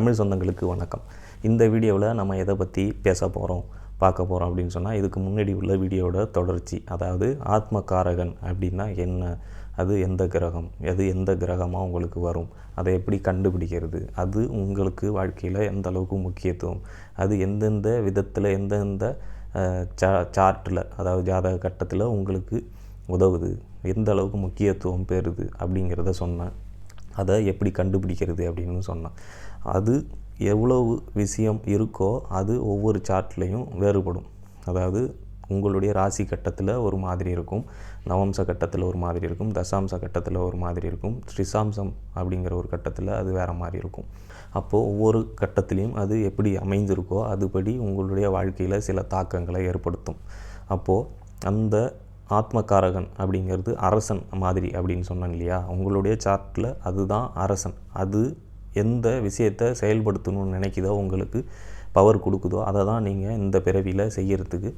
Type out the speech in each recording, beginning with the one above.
தமிழ் சொந்தங்களுக்கு வணக்கம். இந்த வீடியோவில் நம்ம எதை பற்றி பேச போகிறோம் பார்க்க போகிறோம் அப்படின்னு சொன்னால் இதுக்கு முன்னாடி உள்ள வீடியோவோட தொடர்ச்சி அதாவது ஆத்மகாரகன் அப்படின்னா என்ன? அது எந்த கிரகம்? அது எந்த கிரகமாக உங்களுக்கு வரும்? அதை எப்படி கண்டுபிடிக்கிறது? அது உங்களுக்கு வாழ்க்கையில் எந்த அளவுக்கு முக்கியத்துவம்? அது எந்தெந்த விதத்தில் எந்தெந்த சா சார்ட்டில் அதாவது ஜாதக கட்டத்தில் உங்களுக்கு உதவுது? எந்த அளவுக்கு முக்கியத்துவம் பெறுது? அப்படிங்கிறத சொன்னேன். அதை எப்படி கண்டுபிடிக்கிறது அப்படின்னு சொன்னேன். அது எவ்வளவு விஷயம் இருக்கோ அது ஒவ்வொரு சார்ட்லேயும் வேறுபடும். அதாவது உங்களுடைய ராசி கட்டத்தில் ஒரு மாதிரி இருக்கும் நவம்ச கட்டத்தில் ஒரு மாதிரி இருக்கும் தசாம்ச கட்டத்தில் ஒரு மாதிரி இருக்கும் ஸ்ரீசாம்சம் அப்படிங்கிற ஒரு கட்டத்தில் அது வேறு மாதிரி இருக்கும். அப்போது ஒவ்வொரு கட்டத்திலையும் அது எப்படி அமைந்திருக்கோ அதுபடி உங்களுடைய வாழ்க்கையில் சில தாக்கங்களை ஏற்படுத்தும். அப்போது அந்த ஆத்மகாரகன் அப்படிங்கிறது அரசன் மாதிரி அப்படின்னு சொன்னேன் இல்லையா? உங்களுடைய சார்ட்டில் அதுதான் அரசன். அது எந்த விஷயத்தை செயல்படுத்தணும்னு நினைக்குதோ உங்களுக்கு பவர் கொடுக்குதோ அதை தான் நீங்கள் இந்த பிறவியில் செய்கிறதுக்கு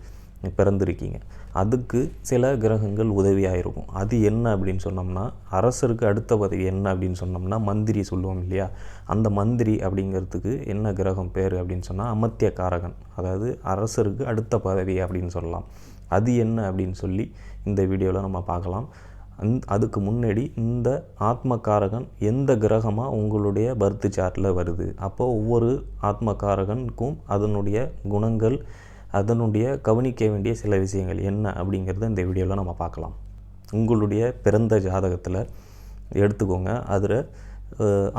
பிறந்திருக்கீங்க. அதுக்கு சில கிரகங்கள் உதவியாக இருக்கும் அது என்ன அப்படின்னு சொன்னோம்னா அரசருக்கு அடுத்த பதவி என்ன அப்படின்னு சொன்னோம்னா மந்திரி சொல்லுவோம் இல்லையா? அந்த மந்திரி அப்படிங்கிறதுக்கு என்ன கிரகம் பேர் அப்படின்னு சொன்னால் அமத்திய காரகன் அதாவது அரசருக்கு அடுத்த பதவி அப்படின்னு சொல்லலாம். அது என்ன அப்படின்னு சொல்லி இந்த வீடியோவில் நம்ம பார்க்கலாம். அந் அதுக்கு முன்னாடி இந்த ஆத்மகாரகன் எந்த கிரகமாக உங்களுடைய பர்த்து சார்ட்டில் வருது? அப்போ ஒவ்வொரு ஆத்மகாரகனுக்கும் அதனுடைய குணங்கள் அதனுடைய கவனிக்க வேண்டிய சில விஷயங்கள் என்ன அப்படிங்கிறத இந்த வீடியோவில் நம்ம பார்க்கலாம். உங்களுடைய பிறந்த ஜாதகத்தில் எடுத்துக்கோங்க. அதில்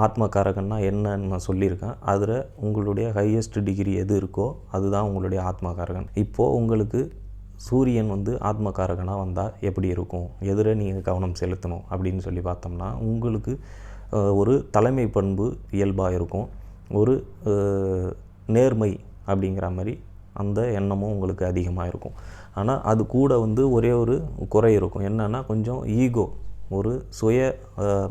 ஆத்மகாரகன்னா என்னன்னு நான் சொல்லியிருக்கேன். அதில் உங்களுடைய ஹையஸ்ட் டிகிரி எது இருக்கோ அதுதான் உங்களுடைய ஆத்மகாரகன் இப்போது உங்களுக்கு சூரியன் வந்து ஆத்மகாரகனாக வந்தால் எப்படி இருக்கும்? எதிர நீங்கள் கவனம் செலுத்தணும் அப்படின்னு சொல்லி பார்த்தோம்னா உங்களுக்கு ஒரு தலைமை பண்பு இயல்பாக இருக்கும். ஒரு நேர்மை அப்படிங்கிற மாதிரி அந்த எண்ணமும் உங்களுக்கு அதிகமாக இருக்கும். ஆனால் அது கூட வந்து ஒரே ஒரு குறை இருக்கும். என்னென்னா கொஞ்சம் ஈகோ ஒரு சுய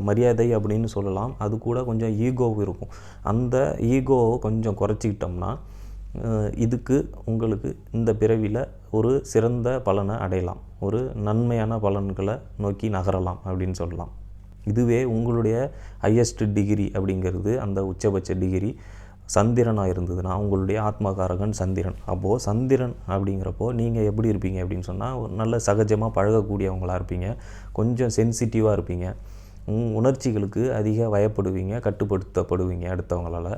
மரியாதை அப்படின்னு சொல்லலாம். அது கூட கொஞ்சம் ஈகோ இருக்கும். அந்த ஈகோவை கொஞ்சம் குறைச்சிக்கிட்டோம்னா இதுக்கு உங்களுக்கு இந்த பிறவியில் ஒரு சிறந்த பலனை அடையலாம். ஒரு நன்மையான பலன்களை நோக்கி நகரலாம் அப்படின்னு சொல்லலாம். இதுவே உங்களுடைய ஹையஸ்ட் டிகிரி அப்படிங்கிறது அந்த உச்சபட்ச டிகிரி சந்திரனாக இருந்ததுன்னா உங்களுடைய ஆத்மகாரகன் சந்திரன். அப்போது சந்திரன் அப்படிங்கிறப்போ நீங்கள் எப்படி இருப்பீங்க அப்படின்னு சொன்னால் ஒரு நல்ல சகஜமாக பழகக்கூடியவங்களாக இருப்பீங்க. கொஞ்சம் சென்சிட்டிவாக இருப்பீங்க. உணர்ச்சிகளுக்கு அதிக பயப்படுவீங்க கட்டுப்படுத்தப்படுவீங்க அடுத்தவங்களால்.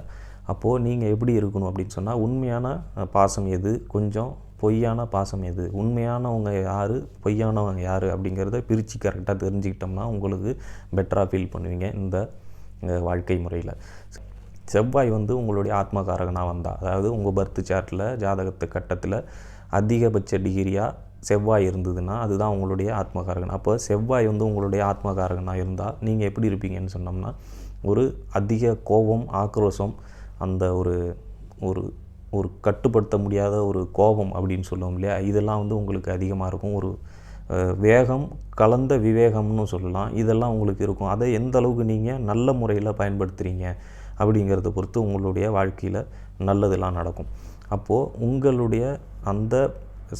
அப்போது நீங்கள் எப்படி இருக்கணும் அப்படின்னு சொன்னால் உண்மையான பாசம் எது? கொஞ்சம் பொய்யான பாசம் எது? உண்மையானவங்க யார்? பொய்யானவங்க யார்? அப்படிங்கிறத பிரித்து கரெக்டாக தெரிஞ்சுக்கிட்டோம்னா உங்களுக்கு பெட்டராக ஃபீல் பண்ணுவீங்க இந்த வாழ்க்கை முறையில். செவ்வாய் வந்து உங்களுடைய ஆத்மகாரகனாக வந்தால் அதாவது உங்கள் பர்த் சார்ட்டில் ஜாதகத்து கட்டத்தில் அதிகபட்ச டிகிரியாக செவ்வாய் இருந்ததுன்னா அதுதான் உங்களுடைய ஆத்மகாரகன். அப்போ செவ்வாய் வந்து உங்களுடைய ஆத்மகாரகனாக இருந்தால் நீங்கள் எப்படி இருப்பீங்கன்னு சொன்னோம்னா ஒரு அதிக கோபம் ஆக்ரோஷம் அந்த ஒரு ஒரு ஒரு கட்டுப்படுத்த முடியாத ஒரு கோபம் அப்படின்னு சொல்லுவோம் இல்லையா? இதெல்லாம் வந்து உங்களுக்கு அதிகமாக இருக்கும். ஒரு வேகம் கலந்த விவேகம்னு சொல்லலாம். இதெல்லாம் உங்களுக்கு இருக்கும். அதை எந்த அளவுக்கு நீங்கள் நல்ல முறையில் பயன்படுத்துகிறீங்க அப்படிங்கிறத பொறுத்து உங்களுடைய வாழ்க்கையில் நல்லதெல்லாம் நடக்கும். அப்போது உங்களுடைய அந்த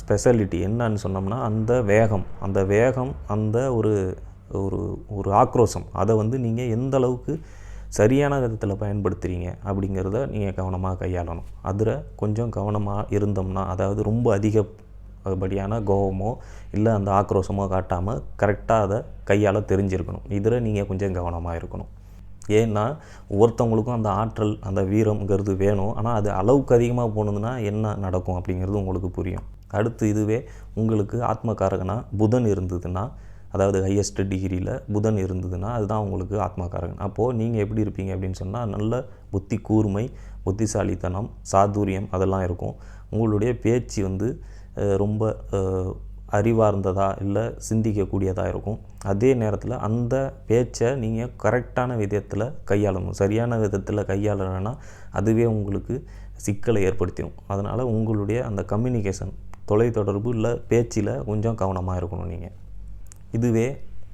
ஸ்பெஷாலிட்டி என்னன்னு சொன்னோம்னா அந்த வேகம் அந்த வேகம் அந்த ஒரு ஒரு ஒரு ஆக்ரோஷம் அதை வந்து நீங்கள் எந்த அளவுக்கு சரியான விதத்தில் பயன்படுத்துகிறீங்க அப்படிங்கிறத நீங்கள் கவனமாக கையாளணும். அதில் கொஞ்சம் கவனமாக இருந்தோம்னா அதாவது ரொம்ப அதிகப்படியான கோபமோ இல்லை அந்த ஆக்ரோஷமோ காட்டாமல் கரெக்டாக அதை கையால் தெரிஞ்சிருக்கணும். இதில் நீங்கள் கொஞ்சம் கவனமாக இருக்கணும். ஏன்னா ஒவ்வொருத்தவங்களுக்கும் அந்த ஆற்றல் அந்த வீரம்ங்கிறது வேணும். ஆனால் அது அளவுக்கு அதிகமாக போனதுன்னா என்ன நடக்கும் அப்படிங்கிறது உங்களுக்கு புரியும். அடுத்து இதுவே உங்களுக்கு ஆத்மகாரகனா புதன் இருந்ததுன்னா அதாவது ஹையஸ்ட் டிகிரியில் புதன் இருந்ததுன்னா அதுதான் உங்களுக்கு ஆத்மாக்காரகன். அப்போது நீங்கள் எப்படி இருப்பீங்க அப்படின்னு சொன்னால் நல்ல புத்தி கூர்மை புத்திசாலித்தனம் சாதுரியம் அதெல்லாம் இருக்கும். உங்களுடைய பேச்சு வந்து ரொம்ப அஹ், அறிவார்ந்ததா இல்லை சிந்திக்கக்கூடியதாக இருக்கும். அதே நேரத்தில் அந்த பேச்சை நீங்கள் கரெக்டான விதத்தில் கையாளணும். சரியான விதத்தில் கையாளலைன்னா அதுவே உங்களுக்கு சிக்கலை ஏற்படுத்திடும் அதனால் உங்களுடைய அந்த கம்யூனிகேஷன் தொலைத்தொடர்பு இல்லை பேச்சில் கொஞ்சம் கவனமாக இருக்கணும் நீங்கள் இதுவே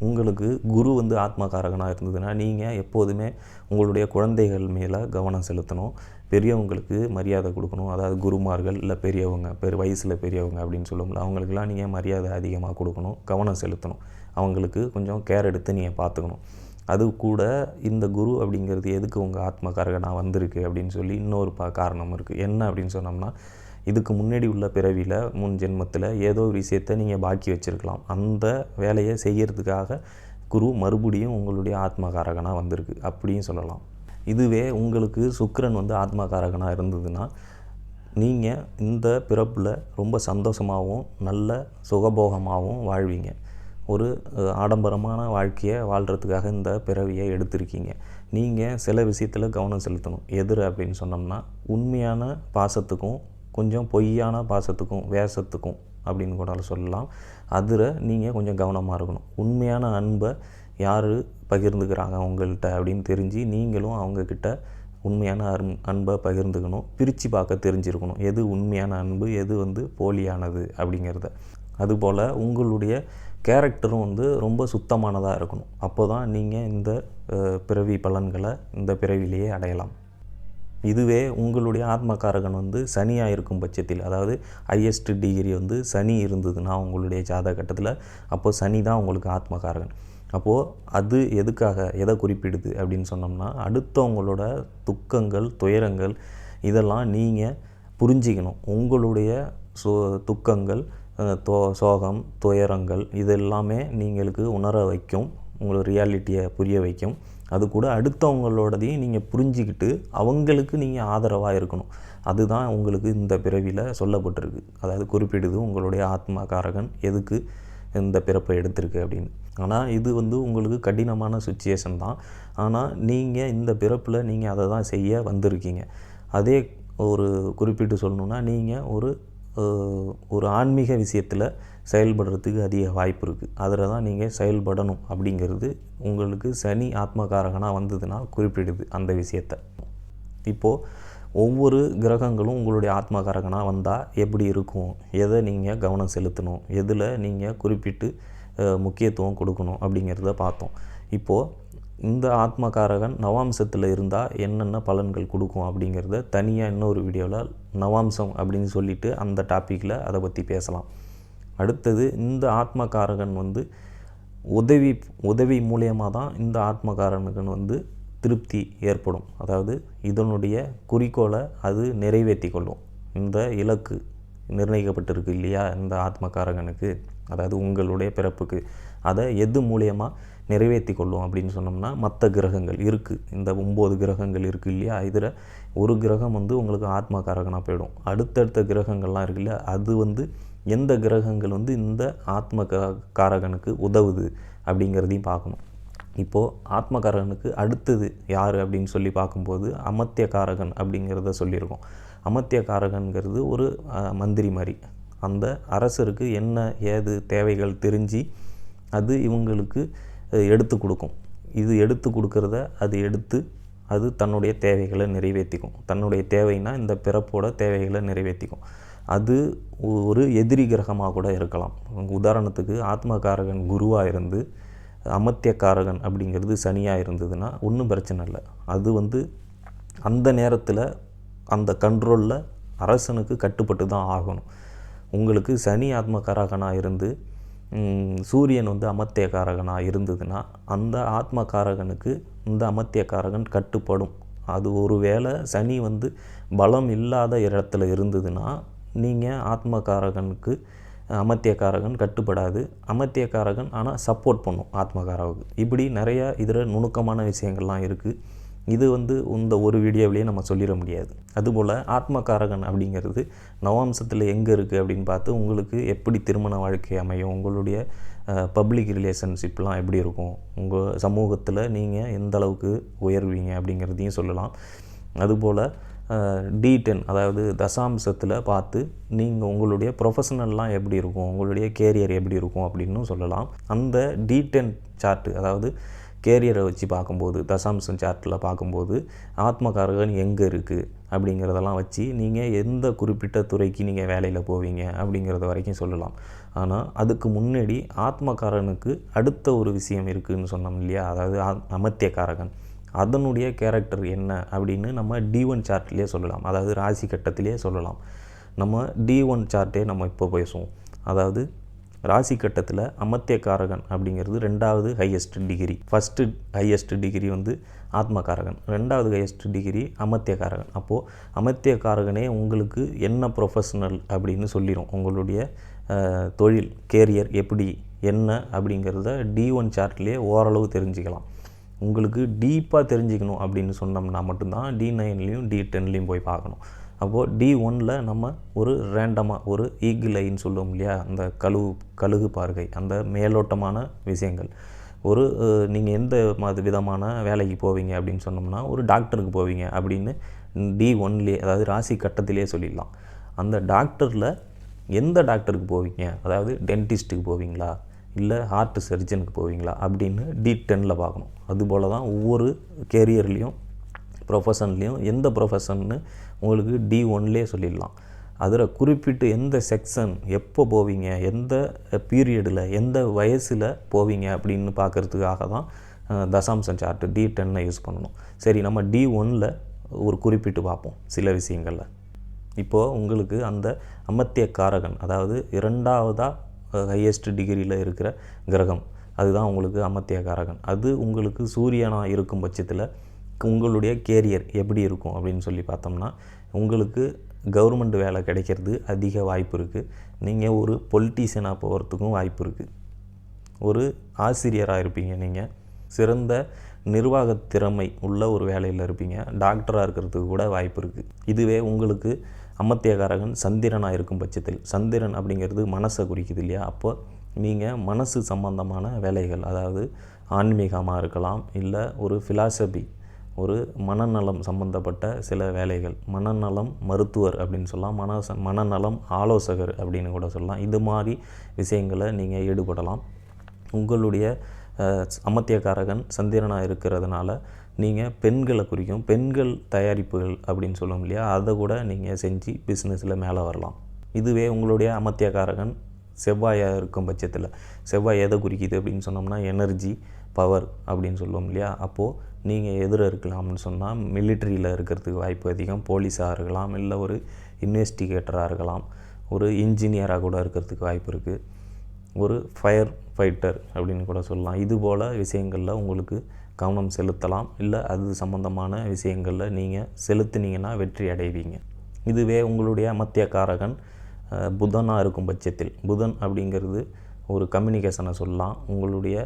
உங்களுக்கு குரு வந்து ஆத்மகாரகனாக இருந்ததுன்னா நீங்கள் எப்போதுமே உங்களுடைய குழந்தைகள் மேலே கவனம் செலுத்தணும். பெரியவங்களுக்கு மரியாதை கொடுக்கணும். அதாவது குருமார்கள் இல்லை பெரியவங்க பெரு வயசில் பெரியவங்க அப்படின்னு சொல்லுவோம்ல அவங்களுக்கெல்லாம் நீங்கள் மரியாதை அதிகமாக கொடுக்கணும் கவனம் செலுத்தணும். அவங்களுக்கு கொஞ்சம் கேர் எடுத்து நீங்கள் பார்த்துக்கணும். அது கூட இந்த குரு அப்படிங்கிறது எதுக்கு உங்கள் ஆத்மகாரகனாக வந்திருக்கு அப்படின்னு சொல்லி இன்னொரு பா காரணம் இருக்குது என்ன அப்படின்னு சொன்னோம்னா இதுக்கு முன்னாடி உள்ள பிறவியில் முன் ஜென்மத்தில் ஏதோ ஒரு விஷயத்தை நீங்கள் பாக்கி வச்சுருக்கலாம். அந்த வேலையை செய்கிறதுக்காக குரு மறுபடியும் உங்களுடைய ஆத்மகாரகனாக வந்திருக்கு. அப்படியும் சொல்லலாம். இதுவே உங்களுக்கு சுக்கரன் வந்து ஆத்மகாரகனாக இருந்ததுன்னா நீங்கள் இந்த பிறப்பில் ரொம்ப சந்தோஷமாகவும் நல்ல சுகபோகமாகவும் வாழ்வீங்க. ஒரு ஆடம்பரமான வாழ்க்கையை வாழ்கிறதுக்காக இந்த பிறவியை எடுத்திருக்கீங்க. நீங்கள் சில விஷயத்தில் கவனம் செலுத்தணும். எதிர் அப்படின்னு சொன்னோம்னா உண்மையான பாசத்துக்கும் கொஞ்சம் பொய்யான பாசத்துக்கும் வேஷத்துக்கும் அப்படின்னு கூட சொல்லலாம். அதில் நீங்கள் கொஞ்சம் கவனமாக இருக்கணும். உண்மையான அன்பை யார் பகிர்ந்துக்கிறாங்க உங்கள்கிட்ட அப்படின்னு தெரிஞ்சு நீங்களும் அவங்கக்கிட்ட உண்மையான அன் அன்பை பகிர்ந்துக்கணும். பிரித்து பார்க்க தெரிஞ்சிருக்கணும். எது உண்மையான அன்பு எது வந்து போலியானது அப்படிங்கிறத. அதுபோல் உங்களுடைய கேரக்டரும் வந்து ரொம்ப சுத்தமானதாக இருக்கணும். அப்போ தான் நீங்கள் இந்த பிறவி பலன்களை இந்த பிறவிலேயே அடையலாம். இதுவே உங்களுடைய ஆத்மகாரகன் வந்து சனியாக இருக்கும் பட்சத்தில் அதாவது ஹையஸ்ட் டிகிரி வந்து சனி இருந்ததுன்னா உங்களுடைய ஜாதக கட்டத்தில் அப்போது சனி தான் உங்களுக்கு ஆத்மகாரகன் அப்போது அது எதுக்காக எதை குறிப்பிடுது அப்படின்னு சொன்னோம்னா அடுத்தவங்களோட துக்கங்கள் துயரங்கள் இதெல்லாம் நீங்கள் புரிஞ்சிக்கணும். உங்களுடைய சோ துக்கங்கள் தோ சோகம் துயரங்கள் இதெல்லாமே நீங்களுக்கு உணர வைக்கும் உங்களை ரியாலிட்டியை புரிய வைக்கும். அது கூட அடுத்தவங்களோடதையும் நீங்கள் புரிஞ்சிக்கிட்டு அவங்களுக்கு நீங்கள் ஆதரவாக இருக்கணும். அதுதான் உங்களுக்கு இந்த பிறவியில் சொல்லப்பட்டிருக்கு. அதாவது குறிப்பிடுது உங்களுடைய ஆத்மகாரகன் எதுக்கு இந்த பிறப்பை எடுத்திருக்கு அப்படின்னு. ஆனால் இது வந்து உங்களுக்கு கடினமான சுச்சுவேஷன் தான். ஆனால் நீங்கள் இந்த பிறப்பில் நீங்கள் அதை தான் செய்ய வந்திருக்கீங்க. அதே ஒரு குறிப்பிட்டு சொல்லணுன்னா நீங்கள் ஒரு ஒரு ஆன்மீக விஷயத்தில் செயல்படுறதுக்கு அதிக வாய்ப்பு இருக்குது அதில் தான் நீங்கள் செயல்படணும் அப்படிங்கிறது உங்களுக்கு சனி ஆத்மகாரகனாக வந்ததுன்னா குறிப்பிடுது அந்த விஷயத்தை. இப்போது ஒவ்வொரு கிரகங்களும் உங்களுடைய ஆத்மகாரகனாக வந்தால் எப்படி இருக்கும்? எதை நீங்கள் கவனம் செலுத்தணும்? எதில் நீங்கள் குறிப்பிட்டு முக்கியத்துவம் கொடுக்கணும் அப்படிங்கிறத பார்த்தோம். இப்போது இந்த ஆத்மகாரகன் நவாம்சத்தில் இருந்தால் என்னென்ன பலன்கள் கொடுக்கும் அப்படிங்கிறத தனியாக இன்னொரு வீடியோவில் நவாம்சம் அப்படின்னு சொல்லிட்டு அந்த டாப்பிக்கில் அதை பற்றி பேசலாம். அடுத்தது இந்த ஆத்மகாரகன் வந்து உதவி உதவி மூலியமாக தான் இந்த ஆத்மகாரனுக்கு வந்து திருப்தி ஏற்படும். அதாவது இதனுடைய குறிக்கோளை அது நிறைவேற்றி கொள்ளும். இந்த இலக்கு நிர்ணயிக்கப்பட்டிருக்கு இல்லையா இந்த ஆத்மகாரகனுக்கு? அதாவது உங்களுடைய பிறப்புக்கு. அதை எது மூலியமாக நிறைவேற்றி கொள்ளும் அப்படின்னு சொன்னோம்னா மற்ற கிரகங்கள் இருக்குது இந்த ஒம்பது கிரகங்கள் இருக்குது இல்லையா? இதில் ஒரு கிரகம் வந்து உங்களுக்கு ஆத்மகாரகனாக போயிடும். அடுத்தடுத்த கிரகங்கள்லாம் இருக்குல்ல அது வந்து எந்த கிரகங்கள் வந்து இந்த ஆத்ம காரகனுக்கு உதவுது அப்படிங்கிறதையும் பார்க்கணும். இப்போது ஆத்மகாரகனுக்கு அடுத்தது யார் அப்படின்னு சொல்லி பார்க்கும்போது அமத்திய காரகன் அப்படிங்கிறத சொல்லியிருக்கோம். அமத்திய காரகன்கிறது ஒரு மந்திரி மாதிரி. அந்த அரசருக்கு என்ன ஏது தேவைகள் தெரிஞ்சு அது இவங்களுக்கு எடுத்து கொடுக்கும். இது எடுத்து கொடுக்கறத அது எடுத்து அது தன்னுடைய தேவைகளை நிறைவேற்றிக்கும் தன்னுடைய தேவைன்னா இந்த பிறப்போட தேவைகளை நிறைவேற்றிக்கும் அது ஒரு எதிரி கிரகமாக கூட இருக்கலாம். உதாரணத்துக்கு ஆத்மகாரகன் குருவாக இருந்து அமத்தியக்காரகன் அப்படிங்கிறது சனியாக இருந்ததுன்னா ஒன்றும் பிரச்சனை இல்லை. அது வந்து அந்த நேரத்தில் அந்த கண்ட்ரோலில் அரசனுக்கு கட்டுப்பட்டு தான் ஆகணும். உங்களுக்கு சனி ஆத்மகாரகனாக இருந்து சூரியன் வந்து அமத்தியக்காரகனாக இருந்ததுன்னா அந்த ஆத்மகாரகனுக்கு இந்த அமத்தியக்காரகன் கட்டுப்படும். அது ஒரு வேளை சனி வந்து பலம் இல்லாத இடத்துல இருந்ததுன்னா நீங்கள் ஆத்மகாரகனுக்கு அமத்தியக்காரகன் கட்டுப்படாது. அமத்தியக்காரகன் ஆனால் சப்போர்ட் பண்ணும் ஆத்மகாரவுக்கு இப்படி நிறையா இதில் நுணுக்கமான விஷயங்கள்லாம் இருக்குது இது வந்து இந்த ஒரு வீடியோவிலேயே நம்ம சொல்லிட முடியாது. அதுபோல் ஆத்மகாரகன் அப்படிங்கிறது நவாம்சத்தில் எங்கே இருக்குது அப்படின்னு பார்த்து உங்களுக்கு எப்படி திருமண வாழ்க்கை அமையும் உங்களுடைய பப்ளிக் ரிலேஷன்ஷிப்லாம் எப்படி இருக்கும் உங்கள் சமூகத்தில் நீங்கள் எந்த அளவுக்கு உயர்வீங்க அப்படிங்கிறதையும் சொல்லலாம். அதுபோல் டி டென் அதாவது தசாம்சத்தில் பார்த்து நீங்கள் உங்களுடைய ப்ரொஃபஷனல்லாம் எப்படி இருக்கும் உங்களுடைய கேரியர் எப்படி இருக்கும் அப்படின்னு சொல்லலாம். அந்த டி டென் சார்ட்டு அதாவது கேரியரை வச்சு பார்க்கும்போது தசாம்சம் சார்ட்டில் பார்க்கும்போது ஆத்மகாரகன் எங்கே இருக்குது அப்படிங்கிறதெல்லாம் வச்சு நீங்கள் எந்த குறிப்பிட்ட துறைக்கு நீங்கள் வேலையில் போவீங்க அப்படிங்கிறத வரைக்கும் சொல்லலாம். ஆனால் அதுக்கு முன்னாடி ஆத்மகாரனுக்கு அடுத்த ஒரு விஷயம் இருக்குதுன்னு சொன்னோம் இல்லையா? அதாவது அமத்தியக்காரகன் அதனுடைய கேரக்டர் என்ன அப்படின்னு நம்ம டி ஒன் சார்ட்லேயே சொல்லலாம். அதாவது ராசி கட்டத்திலே சொல்லலாம். நம்ம டி ஒன் சார்ட்டே நம்ம இப்போ பேசுவோம். அதாவது ராசி கட்டத்தில் அமத்தியக்காரகன் அப்படிங்கிறது ரெண்டாவது highest degree first highest degree வந்து ஆத்மகாரகன் ரெண்டாவது ஹையஸ்ட் டிகிரி அமத்தியக்காரகன். அப்போது அமத்தியக்காரகனே உங்களுக்கு என்ன ப்ரொஃபஷனல் அப்படின்னு சொல்லிடும் உங்களுடைய தொழில் கேரியர் எப்படி என்ன அப்படிங்கிறத டி ஒன் சார்ட்லேயே ஓரளவு தெரிஞ்சுக்கலாம். உங்களுக்கு டீப்பாக தெரிஞ்சுக்கணும் அப்படின்னு சொன்னோம்னா மட்டும்தான் டி நைன்லேயும் டி டென்லேயும் போய் பார்க்கணும். அப்போது டி ஒனில் நம்ம ஒரு ரேண்டமாக ஒரு ஈகிள் சொல்லுவோம் இல்லையா? அந்த கழுவு கழுகு பார்வை அந்த மேலோட்டமான விஷயங்கள். ஒரு நீங்கள் எந்த மாதிரி விதமான வேலைக்கு போவீங்க அப்படின்னு சொன்னோம்னா ஒரு டாக்டருக்கு போவீங்க அப்படின்னு டி ஒன்லேயே அதாவது ராசி கட்டத்திலே சொல்லிடலாம். அந்த டாக்டரில் எந்த டாக்டருக்கு போவீங்க? அதாவது டென்டிஸ்ட்டுக்கு போவீங்களா? இல்லை ஹார்ட் சர்ஜனுக்கு போவீங்களா அப்படின்னு டி டென்னில் பார்க்கணும். அதுபோல் தான் ஒவ்வொரு கேரியர்லேயும் ப்ரொஃபஷன்லேயும் எந்த ப்ரொஃபஷன்னு உங்களுக்கு டி ஒன்லேயே சொல்லிடலாம். அதில் குறிப்பிட்டு எந்த செக்ஷன் எப்போ போவீங்க எந்த பீரியடில் எந்த வயசில் போவீங்க அப்படின்னு பார்க்குறதுக்காக தான் தசாம்சம் சார்ட்டு டி டென்னை யூஸ் பண்ணணும். சரி நம்ம டி ஒனில் ஒரு குறிப்பிட்டு பார்ப்போம் சில விஷயங்களில். இப்போது உங்களுக்கு அந்த அமத்திய காரகன் அதாவது இரண்டாவதாக ஹையஸ்ட் டிகிரியில் இருக்கிற கிரகம். அதுதான் உங்களுக்கு அமத்திய காரகன் அது உங்களுக்கு சூரியனாக இருக்கும் பட்சத்தில் உங்களுடைய கேரியர் எப்படி இருக்கும் அப்படின்னு சொல்லி பார்த்தோம்னா உங்களுக்கு கவர்மெண்ட் வேலை கிடைக்கிறது அதிக வாய்ப்பு இருக்குது நீங்கள் ஒரு பொலிட்டீஷியனாக போகிறதுக்கும் வாய்ப்பு இருக்குது ஒரு ஆசிரியராக இருப்பீங்க நீங்கள் சிறந்த நிர்வாக திறமை உள்ள ஒரு வேலையில் இருப்பீங்க. டாக்டராக இருக்கிறதுக்கு கூட வாய்ப்பு இருக்குது இதுவே உங்களுக்கு அமத்தியகாரகன் சந்திரனாக இருக்கும் பட்சத்தில். சந்திரன் அப்படிங்கிறது மனசை குறிக்குது இல்லையா? அப்போ நீங்கள் மனசு சம்பந்தமான வேலைகள் அதாவது ஆன்மீகமாக இருக்கலாம் இல்லை ஒரு ஃபிலாசபி ஒரு மனநலம் சம்பந்தப்பட்ட சில வேலைகள். மனநலம் மருத்துவர் அப்படின்னு சொல்லலாம் மன மனநலம் ஆலோசகர் அப்படின்னு கூட சொல்லலாம். இது மாதிரி விஷயங்களை நீங்கள் ஈடுபடலாம். உங்களுடைய அமத்தியக்காரகன் சந்திரனாக இருக்கிறதுனால நீங்கள் பெண்களை குறிக்கும் பெண்கள் தயாரிப்புகள் அப்படின்னு சொல்லுவோம் இல்லையா? அதை கூட நீங்கள் செஞ்சு பிஸ்னஸில் மேலே வரலாம். இதுவே உங்களுடைய அமத்தியக்காரகன் செவ்வாயாக இருக்கும் பட்சத்தில். செவ்வாய் எதை குறிக்குது அப்படின்னு சொன்னோம்னா எனர்ஜி பவர் அப்படின்னு சொல்லுவோம் இல்லையா? அப்போது நீங்கள் எதிர இருக்கலாம்னு சொன்னால் மிலிட்ரியில் இருக்கிறதுக்கு வாய்ப்பு அதிகம். போலீஸாக இருக்கலாம் இல்லை ஒரு இன்வெஸ்டிகேட்டராக இருக்கலாம். ஒரு இன்ஜினியராக கூட இருக்கிறதுக்கு வாய்ப்பு இருக்குது ஒரு ஃபயர் ஃபைட்டர் அப்படின்னு கூட சொல்லலாம். இது போல் விஷயங்களில் உங்களுக்கு கவனம் செலுத்தலாம். இல்லை அது சம்பந்தமான விஷயங்களில் நீங்கள் செலுத்துனீங்கன்னா வெற்றி அடைவீங்க. இதுவே உங்களுடைய மத்தியக்காரகன் புதனாக இருக்கும் பட்சத்தில். புதன் அப்படிங்கிறது ஒரு கம்யூனிகேஷனை சொல்லலாம். உங்களுடைய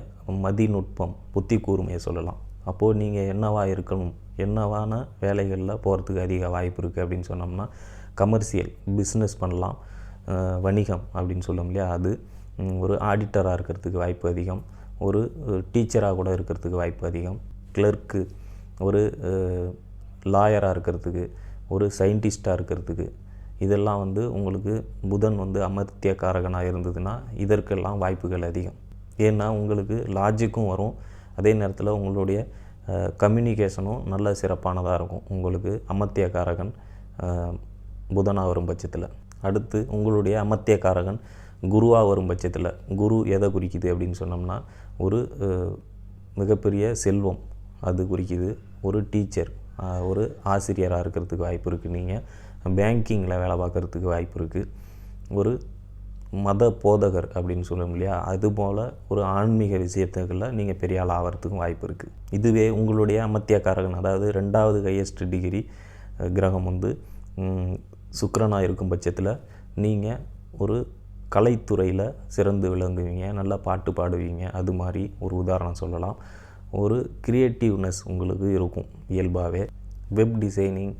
மதிநுட்பம் புத்தி கூர்மையை சொல்லலாம். அப்போது நீங்கள் என்னவாக இருக்கணும்? என்னவான வேலைகளில் போகிறதுக்கு அதிக வாய்ப்பு இருக்குது அப்படின்னு சொன்னோம்னா கமர்ஷியல் பிஸ்னஸ் பண்ணலாம். வணிகம் அப்படின்னு சொல்லும் இல்லையா? அது ஒரு ஆடிட்டராக இருக்கிறதுக்கு வாய்ப்பு அதிகம். ஒரு டீச்சராக கூட இருக்கிறதுக்கு வாய்ப்பு அதிகம். கிளர்க்கு ஒரு லாயராக இருக்கிறதுக்கு ஒரு சயின்டிஸ்டாக இருக்கிறதுக்கு இதெல்லாம் வந்து உங்களுக்கு புதன் வந்து அமர்த்தியக்காரகனாக இருந்ததுன்னா இதற்கெல்லாம் வாய்ப்புகள் அதிகம். ஏன்னா உங்களுக்கு லாஜிக்கும் வரும். அதே நேரத்தில் உங்களுடைய கம்யூனிகேஷனும் நல்ல சிறப்பானதாக இருக்கும். உங்களுக்கு அமர்த்தியக்காரகன் புதனாக வரும் பட்சத்தில். அடுத்து உங்களுடைய அமர்த்தியக்காரகன் குருவாக வரும் பட்சத்தில். குரு எதை குறிக்குது அப்படின்னு சொன்னோம்னா ஒரு மிகப்பெரிய செல்வம் அது குறிக்குது. ஒரு டீச்சர் ஒரு ஆசிரியராக இருக்கிறதுக்கு வாய்ப்பு இருக்குது நீங்கள் பேங்கிங்கில் வேலை பார்க்குறதுக்கு வாய்ப்பு இருக்குது ஒரு மத போதகர் அப்படின்னு சொல்லுவோம் இல்லையா? அதுபோல் ஒரு ஆன்மீக விஷயத்துகளில் நீங்கள் பெரிய ஆள் ஆகிறதுக்கும் வாய்ப்பு இருக்குது இதுவே உங்களுடைய அமத்தியக்காரகன் அதாவது ரெண்டாவது ஹையஸ்ட் டிகிரி கிரகம் வந்து சுக்கரனாக இருக்கும் பட்சத்தில் நீங்கள் ஒரு கலைத்துறையில் சிறந்து விளங்குவீங்க நல்லா பாட்டு பாடுவீங்க. அது மாதிரி ஒரு உதாரணம் சொல்லலாம். ஒரு கிரியேட்டிவ்னஸ் உங்களுக்கு இருக்கும் இயல்பாகவே வெப் டிசைனிங்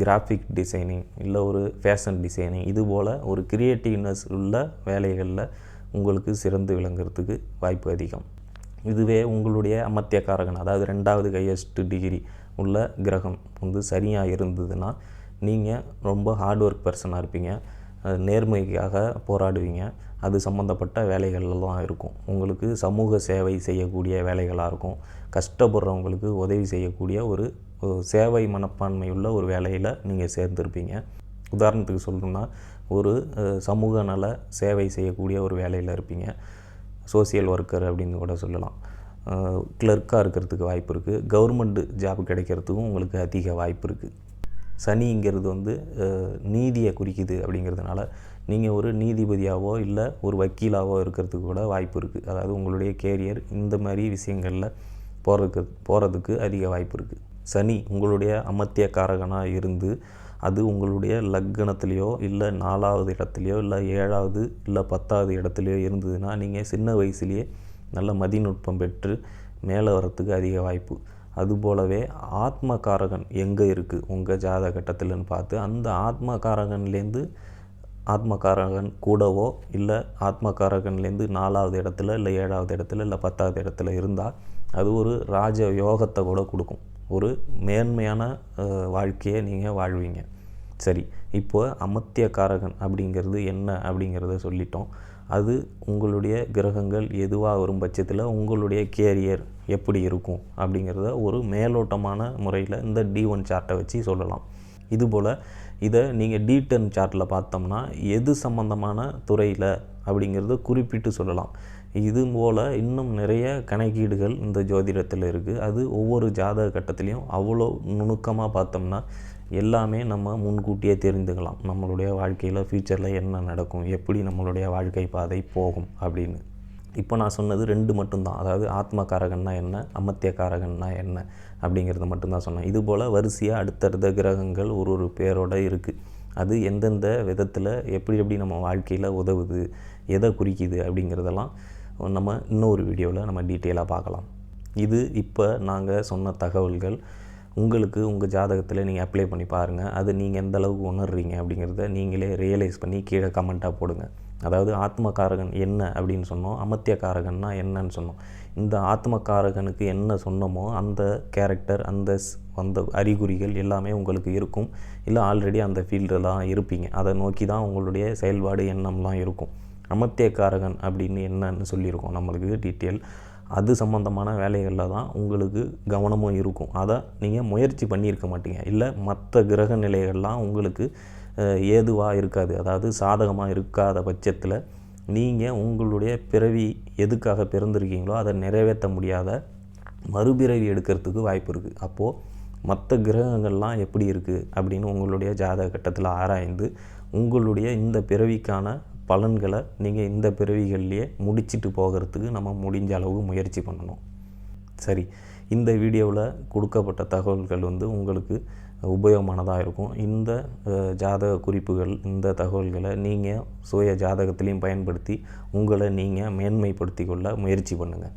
கிராஃபிக் டிசைனிங் இல்லை ஒரு ஃபேஷன் டிசைனிங் இது போல் ஒரு கிரியேட்டிவ்னஸ் உள்ள வேலைகளில் உங்களுக்கு சிறந்து விளங்குறதுக்கு வாய்ப்பு அதிகம். இதுவே உங்களுடைய அமத்தியக்காரகன் அதாவது ரெண்டாவது ஹையஸ்ட் டிகிரி உள்ள கிரகம் வந்து சரியாக இருந்ததுன்னா நீங்கள் ரொம்ப ஹார்ட் ஒர்க் பர்சனாக இருப்பீங்க. நேர்மைக்காக போராடுவீங்க. அது சம்மந்தப்பட்ட வேலைகள்லாம் இருக்கும். உங்களுக்கு சமூக சேவை செய்யக்கூடிய வேலைகளாக இருக்கும். கஷ்டப்படுறவங்களுக்கு உதவி செய்யக்கூடிய ஒரு சேவை மனப்பான்மை உள்ள ஒரு வேலையில் நீங்கள் சேர்ந்துருப்பீங்க. உதாரணத்துக்கு சொல்லணும்னா ஒரு சமூக நல சேவை செய்யக்கூடிய ஒரு வேலையில் இருப்பீங்க. சோசியல் ஒர்க்கர் அப்படின்னு கூட சொல்லலாம். கிளர்க்காக இருக்கிறதுக்கு வாய்ப்பு இருக்குது கவர்மெண்ட் ஜாப் கிடைக்கிறதுக்கும் உங்களுக்கு அதிக வாய்ப்பு இருக்குது சனிங்கிறது வந்து நீதியை குறிக்குது அப்படிங்கிறதுனால நீங்கள் ஒரு நீதிபதியாவோ இல்லை ஒரு வக்கீலாவோ இருக்கிறதுக்கு கூட வாய்ப்பு இருக்குது அதாவது உங்களுடைய கேரியர் இந்த மாதிரி விஷயங்களில் போகிறதுக்கு போகிறதுக்கு அதிக வாய்ப்பு இருக்குது சனி உங்களுடைய அமர்த்தியக்காரகனாக இருந்து அது உங்களுடைய லக்கணத்துலேயோ இல்லை நாலாவது இடத்துலையோ இல்லை ஏழாவது இல்லை பத்தாவது இடத்துலையோ இருந்ததுன்னா நீங்கள் சின்ன வயசுலேயே நல்ல மதிநுட்பம் பெற்று மேலே வரத்துக்கு அதிக வாய்ப்பு. அதுபோலவே ஆத்மகாரகன் எங்கே இருக்குது உங்கள் ஜாத கட்டத்தில்னு பார்த்து அந்த ஆத்மகாரகன்லேருந்து ஆத்மகாரகன் கூடவோ இல்லை ஆத்மகாரகன்லேருந்து நாலாவது இடத்துல இல்லை ஏழாவது இடத்துல இல்லை பத்தாவது இடத்துல இருந்தால் அது ஒரு ராஜ யோகத்தை கூட கொடுக்கும். ஒரு மேன்மையான வாழ்க்கையை நீங்கள் வாழ்வீங்க. சரி இப்போ அமத்தியக்காரகன் அப்படிங்கிறது என்ன அப்படிங்கிறத சொல்லிட்டோம். அது உங்களுடைய கிரகங்கள் எதுவாக வரும் பட்சத்தில் உங்களுடைய கேரியர் எப்படி இருக்கும் அப்படிங்கிறத ஒரு மேலோட்டமான முறையில் இந்த டி ஒன் சார்ட்டை வச்சு சொல்லலாம். இதுபோல் இதை நீங்கள் டி டென் சார்ட்டில் பார்த்தோம்னா எது சம்மந்தமான துறையில் அப்படிங்கிறத குறிப்பிட்டு சொல்லலாம். இது போல் இன்னும் நிறைய கணக்கீடுகள் இந்த ஜோதிடத்தில் இருக்குது அது ஒவ்வொரு ஜாதக கட்டத்துலேயும் அவ்வளோ நுணுக்கமாக பார்த்தோம்னா எல்லாமே நம்ம முன்கூட்டியே தெரிந்துக்கலாம். நம்மளுடைய வாழ்க்கையில் ஃப்யூச்சரில் என்ன நடக்கும்? எப்படி நம்மளுடைய வாழ்க்கை பாதை போகும் அப்படின்னு. இப்போ நான் சொன்னது ரெண்டு மட்டும்தான். அதாவது ஆத்மகாரகன்னா என்ன அமர்த்தியக்காரகன்னா என்ன அப்படிங்கிறத மட்டும்தான் சொன்னேன். இதுபோல் வரிசையாக அடுத்தடுத்த கிரகங்கள் ஒரு ஒரு பேரோட இருக்குது அது எந்தெந்த விதத்தில் எப்படி எப்படி நம்ம வாழ்க்கையில் உதவுது எதை குறிக்குது அப்படிங்கிறதெல்லாம் நம்ம இன்னொரு வீடியோவில் நம்ம டீட்டெயிலாக பார்க்கலாம். இது இப்போ நாங்கள் சொன்ன தகவல்கள். உங்களுக்கு உங்கள் ஜாதகத்தில் நீங்கள் அப்ளை பண்ணி பாருங்கள் அது நீங்கள் எந்த அளவுக்கு உணர்றீங்க அப்படிங்கிறத நீங்களே ரியலைஸ் பண்ணி கீழே கமெண்ட்டாக போடுங்க. அதாவது ஆத்மகாரகன் என்ன அப்படின்னு சொன்னோம் அமர்த்தியக்காரகன்னா என்னன்னு சொன்னோம். இந்த ஆத்மகாரகனுக்கு என்ன சொன்னோமோ அந்த கேரக்டர் அந்த அந்த அறிகுறிகள் எல்லாமே உங்களுக்கு இருக்கும். இல்லை ஆல்ரெடி அந்த ஃபீல்டில் தான் இருப்பீங்க. அதை நோக்கி தான் உங்களுடைய செயல்பாடு எண்ணம்லாம் இருக்கும். அமர்த்தியக்காரகன் அப்படின்னு என்னன்னு சொல்லியிருக்கோம் நம்மளுக்கு டீட்டெயில் அது சம்மந்தமான வேலைகளில் தான் உங்களுக்கு கவனமும் இருக்கும். அதை நீங்கள் முயற்சி பண்ணியிருக்க மாட்டீங்க. இல்லை மற்ற கிரக நிலைகள்லாம் உங்களுக்கு ஏதுவாக இருக்காது. அதாவது சாதகமாக இருக்காத பட்சத்தில் நீங்கள் உங்களுடைய பிறவி எதுக்காக பிறந்திருக்கீங்களோ அதை நிறைவேற்ற முடியாத மறுபிறவி எடுக்கிறதுக்கு வாய்ப்பு இருக்குது அப்போது மற்ற கிரகங்கள்லாம் எப்படி இருக்குது அப்படின்னு உங்களுடைய ஜாதக கட்டத்தில் ஆராய்ந்து உங்களுடைய இந்த பிறவிக்கான பலன்களை நீங்கள் இந்த பிறவிகள்லேயே முடிச்சிட்டு போகிறதுக்கு நம்ம முடிஞ்ச அளவு முயற்சி பண்ணணும். சரி இந்த வீடியோவில் கொடுக்கப்பட்ட தகவல்கள் வந்து உங்களுக்கு உபயோகமானதாக இருக்கும் இந்த ஜாதக குறிப்புகள் இந்த தகவல்களை நீங்கள் சுய ஜாதகத்திலையும் பயன்படுத்தி உங்களை நீங்கள் மேன்மைப்படுத்தி கொள்ள முயற்சி பண்ணுங்கள்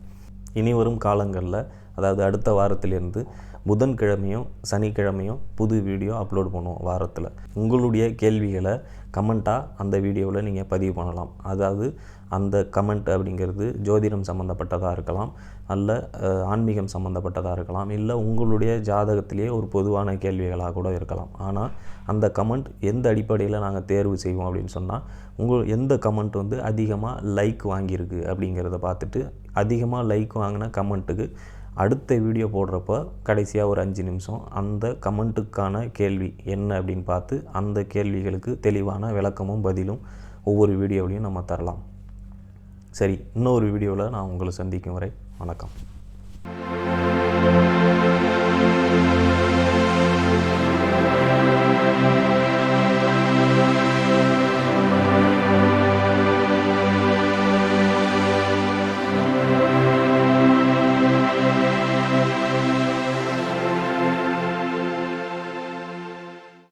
இனி வரும் காலங்களில் அதாவது அடுத்த வாரத்திலிருந்து புதன்கிழமையும் சனிக்கிழமையும் புது வீடியோ அப்லோட் பண்ணுவோம் வாரத்தில். உங்களுடைய கேள்விகளை கமெண்ட்டாக அந்த வீடியோவில் நீங்கள் பதிவு பண்ணலாம். அதாவது அந்த கமெண்ட் அப்படிங்கிறது ஜோதிடம் சம்மந்தப்பட்டதாக இருக்கலாம். அல்ல ஆன்மீகம் சம்மந்தப்பட்டதாக இருக்கலாம் இல்லை உங்களுடைய ஜாதகத்திலேயே ஒரு பொதுவான கேள்விகளாக கூட இருக்கலாம். ஆனால் அந்த கமெண்ட் எந்த அடிப்படையில் நாங்கள் தேர்வு செய்வோம் அப்படின்னு சொன்னால் உங்கள் எந்த கமெண்ட் வந்து அதிகமாக லைக் வாங்கியிருக்கு அப்படிங்கிறத பார்த்துட்டு அதிகமாக லைக் வாங்கின கமெண்ட்டுக்கு அடுத்த வீடியோ போடுறப்ப கடைசியாக ஒரு அஞ்சு நிமிஷம் அந்த கமெண்ட்டுக்கான கேள்வி என்ன அப்படின்னு பார்த்து அந்த கேள்விகளுக்கு தெளிவான விளக்கமும் பதிலும் ஒவ்வொரு வீடியோவிலையும் நம்ம தரலாம். சரி இன்னொரு வீடியோவில் நான் உங்களை சந்திக்கும் வரை வணக்கம்.